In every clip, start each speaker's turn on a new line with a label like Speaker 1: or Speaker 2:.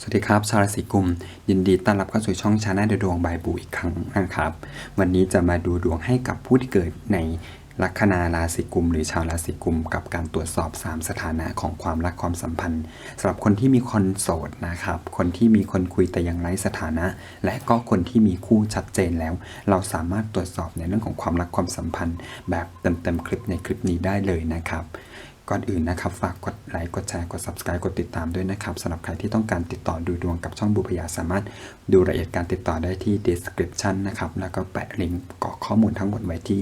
Speaker 1: สวัสดีครับชาวราศีกุม ยินดีต้อนรับเข้าสู่ช่องชาแนลดวงบายบูอีกครั้งนะครับ วันนี้จะมาดูดวงให้กับผู้ที่เกิดในลัคนาราศีกุม หรือชาวราศีกุม กับการตรวจสอบ 3 สถานะของความรักความสัมพันธ์สำหรับคนที่มีคนโสดนะครับ คนที่มีคนคุยแต่ยังไร้สถานะ และก็คนที่มีคู่ชัดเจนแล้ว เราสามารถตรวจสอบในเรื่องของความรักความสัมพันธ์ แบบเต็มๆคลิปในคลิปนี้ได้เลยนะครับ ก่อนอื่นนะครับ ฝากกดไลค์กดแชร์กด subscribe กดติดตามด้วยนะครับสำหรับใครที่ต้องการติดต่อดูดวงกับช่องบุพยาสามารถดูรายละเอียดการติดต่อได้ที่ description นะครับแล้วก็แปะลิงก์กรอกข้อมูลทั้งหมดไว้ที่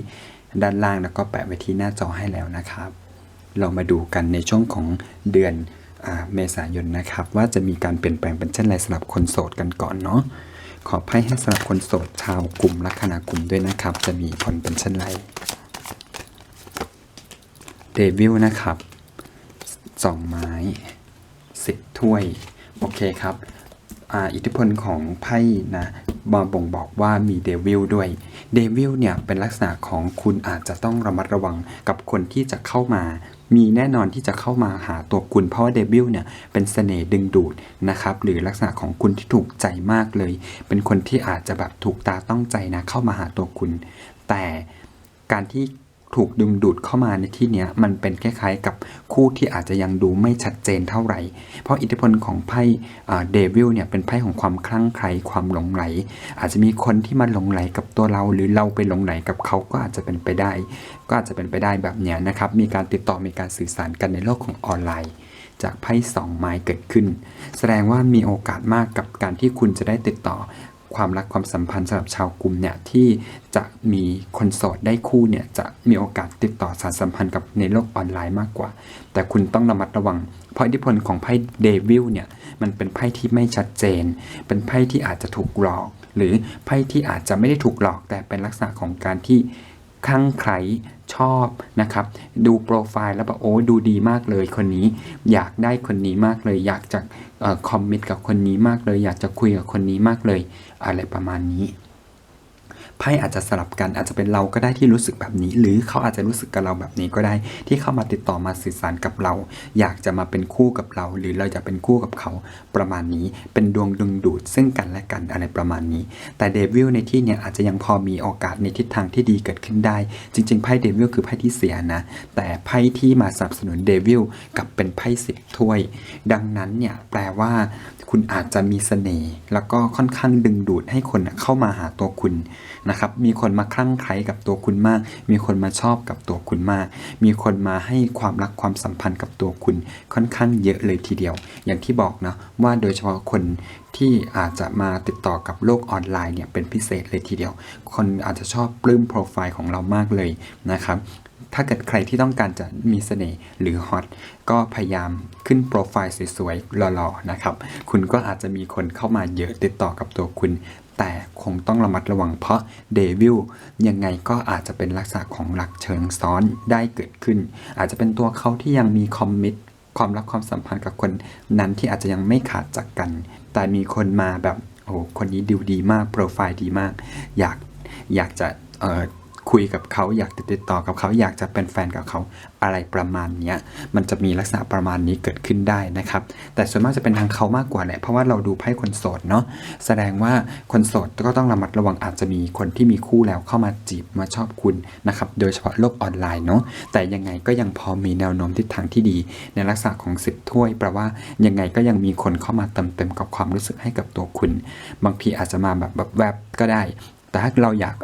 Speaker 1: ด้านล่างแล้วก็แปะไว้ที่หน้าจอให้แล้วนะครับ เรามาดูกันในช่วงของเดือนอเมษายนนะครับ ว่าจะมีการเปลี่ยนแปลงเป็นเช่นไรสำหรับคนโสดกันก่อนเนาะขอไพ่ให้สำหรับคนโสดชาวกลุ่มลัคนากลุ่มด้วยนะครับ จะมีผลเป็นเช่นไร เดวิลนะครับสองไม้สิบถ้วย โอเคครับออิทธิพลของไพ่นะบอบ่งบอกว่ามีเดวิลด้วย เดวิลเนี่ยเป็นลักษณะของคุณอาจจะต้องระมัดระวังกับคนที่จะเข้ามา มีแน่นอนที่จะเข้ามาหาตัวคุณ เพราะว่าเดวิลเนี่ยเป็นเสน่ห์ดึงดูดนะครับ หรือลักษณะของคุณที่ถูกใจมากเลย เป็นคนที่อาจจะแบบถูกตาต้องใจนะเข้ามาหาตัวคุณ แต่การที่ ถูกดึงดูดเข้ามาในที่เนี้ยมันเป็นคล้ายๆกับคู่ที่อาจจะยังดูไม่ชัดเจนเท่าไหร่ เพราะอิทธิพลของไพ่เดวิลเนี่ยเป็นไพ่ของความคลั่งไคล้ความหลงไหล อาจจะมีคนที่มาหลงไหลกับตัวเรา หรือเราไปหลงไหลกับเขาก็อาจจะเป็นไปได้ ก็อาจจะเป็นไปได้แบบเนี้ยนะครับมีการติดต่อมีการสื่อสารกันในโลกของออนไลน์จากไพ่สองไม้เกิดขึ้น แสดงว่ามีโอกาสมากกับการที่คุณจะได้ติดต่อ ความรักความสัมพันธ์สำหรับชาวกลุ่มเนี่ยที่จะมีคนโสดได้คู่เนี่ยจะมีโอกาสติดต่อสารสัมพันธ์กับในโลกออนไลน์มากกว่า แต่คุณต้องระมัดระวัง เพราะอิทธิพลของไพ่เดวิลเนี่ยมันเป็นไพ่ที่ไม่ชัดเจน เป็นไพ่ที่อาจจะถูกหลอก หรือไพ่ที่อาจจะไม่ได้ถูกหลอกแต่เป็นลักษณะของการที่ คลั่งไคล้ชอบนะครับ ดูโปรไฟล์แล้วแบบโอ้ดูดีมากเลยคนนี้ อยากได้คนนี้มากเลย อยากจะคอมมิตกับคนนี้มากเลย อยากจะคุยกับคนนี้มากเลย อะไรประมาณนี้ ไพ่อาจจะสลับกันอาจจะเป็นเราก็ได้ที่รู้สึกแบบนี้ หรือเขาอาจจะรู้สึกกับเราแบบนี้ก็ได้ ที่เข้ามาติดต่อมาสื่อสารกับเรา อยากจะมาเป็นคู่กับเรา หรือเราจะเป็นคู่กับเขาประมาณนี้ เป็นดวงดึงดูดซึ่งกันและกันอะไรประมาณนี้ แต่เดวิลในที่เนี่ยอาจจะยังพอมีโอกาสในทิศทางที่ดีเกิดขึ้นได้ จริงๆไพ่เดวิลคือไพ่ที่เสียนะ แต่ไพ่ที่มาสนับสนุนเดวิลกับเป็นไพ่สิบถ้วย ดังนั้นเนี่ยแปลว่า คุณอาจจะมีเสน่ห์แล้วก็ค่อนข้างดึงดูดให้คนเข้ามาหาตัวคุณนะครับ มีคนมาคลั่งไคล้กับตัวคุณมาก มีคนมาชอบกับตัวคุณมาก มีคนมาให้ความรักความสัมพันธ์กับตัวคุณค่อนข้างเยอะเลยทีเดียว อย่างที่บอกนะว่าโดยเฉพาะคนที่อาจจะมาติดต่อกับโลกออนไลน์เนี่ยเป็นพิเศษเลยทีเดียว คนอาจจะชอบปลื้มโปรไฟล์ของเรามากเลยนะครับ ถ้าเกิดใครที่ต้องการจะมีเสน่ห์หรือฮอตก็พยายามขึ้นโปรไฟล์สวยๆหล่อๆนะครับ คุณก็อาจจะมีคนเข้ามาเยอะติดต่อกับตัวคุณ แต่คงต้องระมัดระวังเพราะเดวิลยังไงก็อาจจะเป็นลักษณะของหลักเชิงซ้อนได้เกิดขึ้น อาจจะเป็นตัวเขาที่ยังมีคอมมิตความรักความสัมพันธ์กับคนนั้นที่อาจจะยังไม่ขาดจากกัน แต่มีคนมาแบบโอ้คนนี้ดิวดีมากโปรไฟล์ดีมาก อยากอยากจะเอ่อ คุยกับเขาอยากติดต่อกับเขาอยากจะเป็นแฟนกับเขาอะไรประมาณนี้มันจะมีลักษณะประมาณนี้เกิดขึ้นได้นะครับ แต่ส่วนมากจะเป็นทางเขามากกว่าแหละเพราะว่าเราดูไพ่คนโสดเนาะแสดงว่าคนโสดก็ต้องระมัดระวังอาจจะมีคนที่มีคู่แล้วเข้ามาจีบมาชอบคุณนะครับโดยเฉพาะโลกออนไลน์เนาะแต่ยังไงก็ยังพอมีแนวโน้มทิศทางที่ดี ในลักษณะของสิบถ้วยแปลว่ายังไงก็ยังมีคนเข้ามาเติมเต็มกับความรู้สึกให้กับตัวคุณ บางทีอาจจะมาแบบแบบแวบก็ได้ แต่ถ้าเราอยาก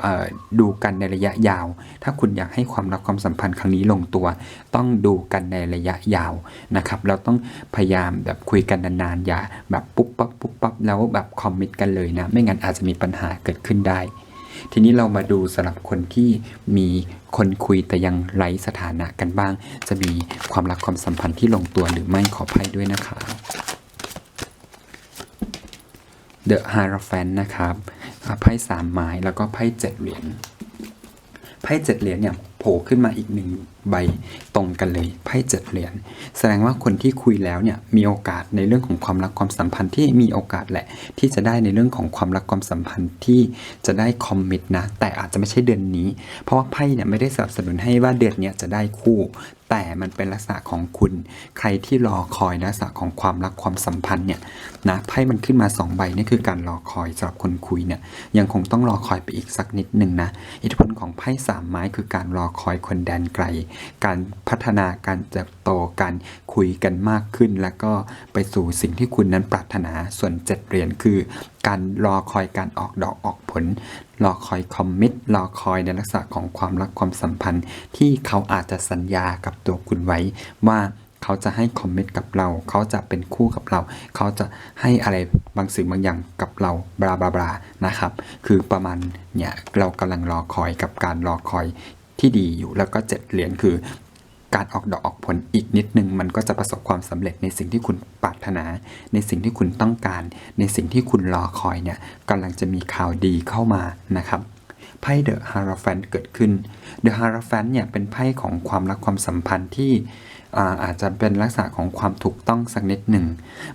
Speaker 1: ดูกันในระยะยาว ถ้าคุณอยากให้ความรักความสัมพันธ์ครั้งนี้ลงตัว ต้องดูกันในระยะยาวนะครับ เราต้องพยายามแบบคุยกันนานๆอย่าแบบปุ๊บปั๊บปุ๊บปั๊บแล้วแบบคอมมิตกันเลยนะ ไม่งั้นอาจจะมีปัญหาเกิดขึ้นได้ ทีนี้เรามาดูสำหรับคนที่มีคนคุยแต่ยังไร้สถานะกันบ้าง จะมีความรักความสัมพันธ์ที่ลงตัวหรือไม่ขออภัยด้วยนะคะ The Hierophant นะครับ ไพ่สามไม้แล้วก็ไพ่เจ็ดเหรียญไพ่เจ็ดเหรียญเนี่ยโผล่ขึ้นมาอีกหนึ่งใบตรงกันเลยไพ่เจ็ดเหรียญแสดงว่าคนที่คุยแล้วเนี่ยมีโอกาสในเรื่องของความรักความสัมพันธ์ที่มีโอกาสแหละ ที่จะได้ในเรื่องของความรักความสัมพันธ์ที่จะได้คอมมิตนะ แต่อาจจะไม่ใช่เดือนนี้ เพราะว่าไพ่เนี่ยไม่ได้สนับสนุนให้ว่าเดือนเนี้ยจะได้คู่ แต่มันเป็นลักษณะของคุณ ใครที่รอคอยลักษณะของความรักความสัมพันธ์เนี่ยนะไพ่มันขึ้นมาสองใบนี่คือการรอคอยสำหรับคนคุยเนี่ยยังคงต้องรอคอยไปอีกสักนิดหนึ่งนะอิทธิพลของไพ่สามไม้คือการรอคอยคนแดนไกลการพัฒนาการเติบโตการคุยกันมากขึ้น แล้วก็ไปสู่สิ่งที่คุณนั้นปรารถนาส่วนเจ็ดเหรียญคือ การรอคอยการออกดอกออกผล รอคอยคอมมิตรอคอยในลักษณะของความรักความสัมพันธ์ ที่เขาอาจจะสัญญากับตัวคุณไว้ว่าเขาจะให้คอมมิตกับเรา เขาจะเป็นคู่กับเรา เขาจะให้อะไรบางสิ่งบางอย่างกับเรา บลาบลาบลานะครับ คือประมาณเนี่ยเรากำลังรอคอยกับการรอคอย ที่ดีอยู่แล้วก็เจ็ดเหรียญคือ การออกดอกออกผลอีกนิดนึง มันก็จะประสบความสำเร็จในสิ่งที่คุณปรารถนา ในสิ่งที่คุณต้องการ ในสิ่งที่คุณรอคอยเนี่ยกำลังจะมีข่าวดีเข้ามานะครับไพ่เดอะฮาร์ฟันเกิดขึ้นเดอะฮาร์ฟันเนี่ยเป็นไพ่ของความรักความสัมพันธ์ที่ อาอาจจะเป็นลักษณะของความถูกต้องสักนิดหนึ่ง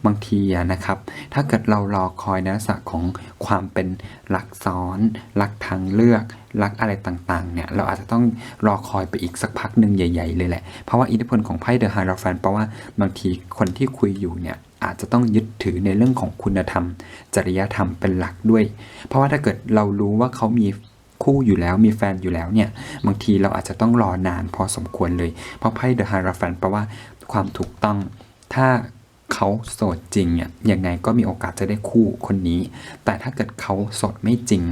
Speaker 1: บางทีนะครับ ถ้าเกิดเรารอคอยในลักษณะของความเป็นรักซ้อนรักทางเลือกรักอะไรต่างๆ เนี่ย เราอาจจะต้องรอคอยไปอีกสักพักหนึ่งใหญ่ ๆ เลยแหละ เพราะว่าอิทธิพลของไพ่เดอะฮาราฟันเพราะว่าบางทีคนที่คุยอยู่เนี่ย อาจจะต้องยึดถือในเรื่องของคุณธรรม จริยธรรมเป็นหลักด้วย เพราะว่าถ้าเกิดเรารู้ว่าเขามี คู่อยู่แล้วมีแฟนอยู่แล้วเนี่ยบางทีเราอาจจะต้องรอนานพอสมควรเลย เพราะไพ่เดอะฮาราฟันแปลว่าความถูกต้องถ้าเขาโสดจริงเนี่ยยังไงก็มีโอกาสจะได้คู่คนนี้ แต่ถ้าเกิดเขาโสดไม่จริง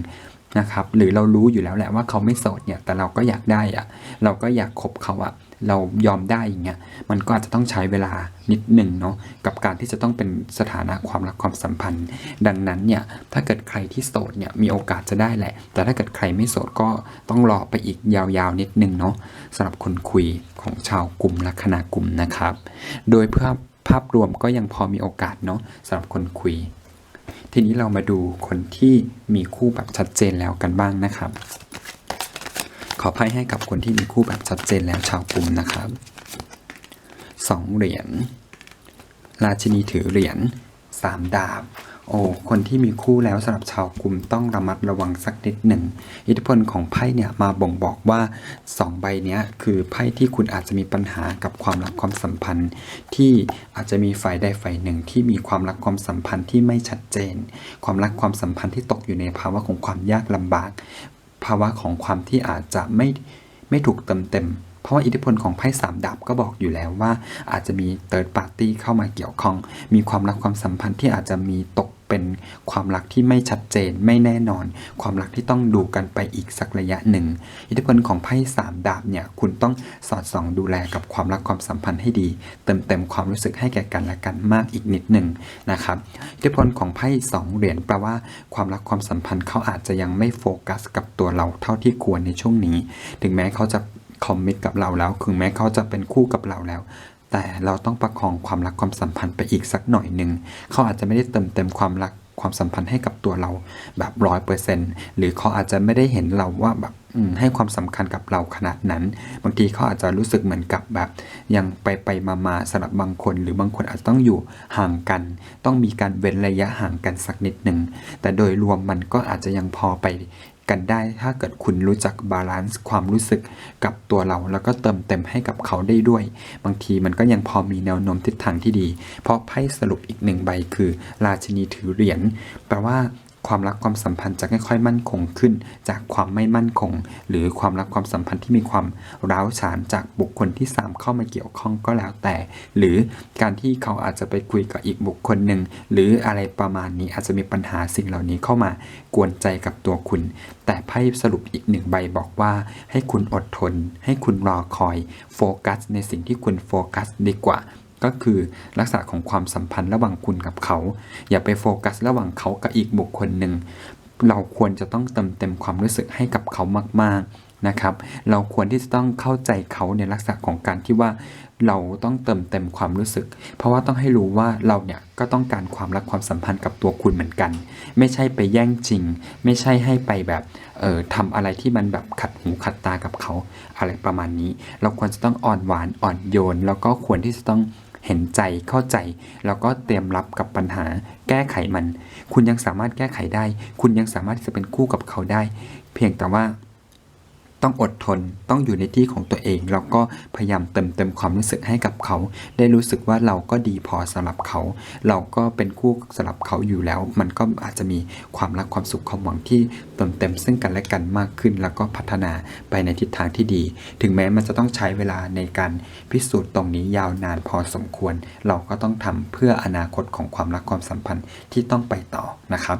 Speaker 1: นะครับหรือเรารู้อยู่แล้วแหละว่าเขาไม่โสดเนี่ยแต่เราก็อยากได้อะเราก็อยากคบเขาอะ เรายอมได้อย่างเงี้ยมันก็อาจจะต้องใช้เวลานิดหนึ่งเนาะกับการที่จะต้องเป็นสถานะความรักความสัมพันธ์ ดังนั้นเนี่ยถ้าเกิดใครที่โสดเนี่ยมีโอกาสจะได้แหละ แต่ถ้าเกิดใครไม่โสดก็ต้องรอไปอีกยาวๆนิดนึงเนาะสำหรับคนคุยของชาวกลุ่มลัคนากลุ่มนะครับ โดยเพื่อภาพรวมก็ยังพอมีโอกาสเนาะสำหรับคนคุย ทีนี้เรามาดูคนที่มีคู่แบบชัดเจนแล้วกันบ้างนะครับ ขอไพ่ให้กับคนที่มีคู่แบบชัดเจนแล้วชาวกลุ่มนะครับสองเหรียญราชินีถือเหรียญสามดาบ โอ้ คนที่มีคู่แล้วสำหรับชาวกลุ่มต้องระมัดระวังสักนิดหนึ่ง อิทธิพลของไพ่เนี่ยมาบ่งบอกว่าสองใบเนี้ยคือไพ่ที่คุณอาจจะมีปัญหากับความรักความสัมพันธ์ ที่อาจจะมีฝ่ายใดฝ่ายหนึ่งที่มีความรักความสัมพันธ์ที่ไม่ชัดเจน ความรักความสัมพันธ์ที่ตกอยู่ในภาวะของความยากลำบาก ภาวะของความที่อาจจะไม่ไม่ถูกเติมเต็ม เพราะว่าอิทธิพลของไพ่สามดาบก็บอกอยู่แล้วว่า อาจจะมีเติร์ดปาร์ตี้เข้ามาเกี่ยวข้อง มีความรักความสัมพันธ์ที่อาจจะมีตก เป็นความรักที่ไม่ชัดเจนไม่แน่นอน ความรักที่ต้องดูกันไปอีกสักระยะหนึ่ง อิทธิพลของไพ่สามดาบเนี่ยคุณต้องสอดส่องดูแลกับความรักความสัมพันธ์ให้ดี เติมเต็มความรู้สึกให้แก่กันและกันมากอีกนิดหนึ่งนะครับอิทธิพลของไพ่สองเหรียญแปลว่าความรักความสัมพันธ์เขาอาจจะยังไม่โฟกัสกับตัวเราเท่าที่ควรในช่วงนี้ ถึงแม้เขาจะคอมมิตกับเราแล้ว ถึงแม้เขาจะเป็นคู่กับเราแล้ว แต่เราต้องประคองความรักความสัมพันธ์ไปอีกสักหน่อยหนึ่งเขาอาจจะไม่ได้เติมเต็มความรักความสัมพันธ์ให้กับตัวเราแบบร้อยเปอร์เซ็นหรือเขาอาจจะไม่ได้เห็นเราว่าแบบให้ความสำคัญกับเราขนาดนั้น บางทีเขาอาจจะรู้สึกเหมือนกับแบบ ยังไปไปมามาสำหรับบางคน หรือบางคนอาจจะต้องอยู่ห่างกัน ต้องมีการเว้นระยะห่างกันสักนิดหนึ่งแต่โดยรวมมันก็อาจจะยังพอไป กันได้ ถ้าเกิดคุณรู้จักบาลานซ์ความรู้สึกกับตัวเรา แล้วก็เติมเต็มให้กับเขาได้ด้วย บางทีมันก็ยังพอมีแนวโน้มทิศทางที่ดี เพราะไพ่สรุปอีกหนึ่งใบคือ ราชินีถือเหรียญแปลว่า ความรักความสัมพันธ์จะค่อยๆมั่นคงขึ้น จากความไม่มั่นคง หรือความรักความสัมพันธ์ที่มีความร้าวฉานจากบุคคลที่ 3 เข้ามาเกี่ยวข้องก็แล้วแต่ หรือการที่เขาอาจจะไปคุยกับอีกบุคคลหนึ่งหรืออะไรประมาณนี้อาจจะมีปัญหาสิ่งเหล่านี้เข้ามากวนใจกับตัวคุณ แต่ไพ่สรุปอีกหนึ่งใบบอกว่าให้คุณอดทน ให้คุณรอคอย โฟกัสในสิ่งที่คุณโฟกัสดีกว่า ก็คือลักษณะของความสัมพันธ์ระหว่างคุณกับเขา อย่าไปโฟกัสระหว่างเขากับอีกบุคคลหนึ่ง เราควรจะต้องเติมเต็มความรู้สึกให้กับเขามาก ๆนะครับ เราควรที่จะต้องเข้าใจเขาในลักษณะของการที่ว่าเราต้องเติมเต็มความรู้สึก เพราะว่าต้องให้รู้ว่าเราเนี่ยก็ต้องการความรักความสัมพันธ์กับตัวคุณเหมือนกัน ไม่ใช่ไปแย่งจริง ไม่ใช่ให้ไปแบบเอ่อทำอะไรที่มันแบบขัดหูขัดตากับเขา อะไรประมาณนี้ เราควรจะต้องอ่อนหวานอ่อนโยน แล้วก็ควรที่จะต้อง เห็นใจเข้าใจ แล้วก็เตรียมรับกับปัญหา แก้ไขมัน คุณยังสามารถแก้ไขได้ คุณยังสามารถที่จะเป็นคู่กับเขาได้ เพียงแต่ว่า ต้องอดทน ต้องอยู่ในที่ของตัวเอง แล้วก็พยายามเติมเต็มความรู้สึกให้กับเขา ได้รู้สึกว่าเราก็ดีพอสำหรับเขา เราก็เป็นคู่สำหรับเขาอยู่แล้ว มันก็อาจจะมีความรักความสุขความหวังที่เติมเต็มซึ่งกันและกันมากขึ้น แล้วก็พัฒนาไปในทิศทางที่ดี ถึงแม้มันจะต้องใช้เวลาในการพิสูจน์ตรงนี้ยาวนานพอสมควร เราก็ต้องทำเพื่ออนาคตของความรักความสัมพันธ์ที่ต้องไปต่อนะครับ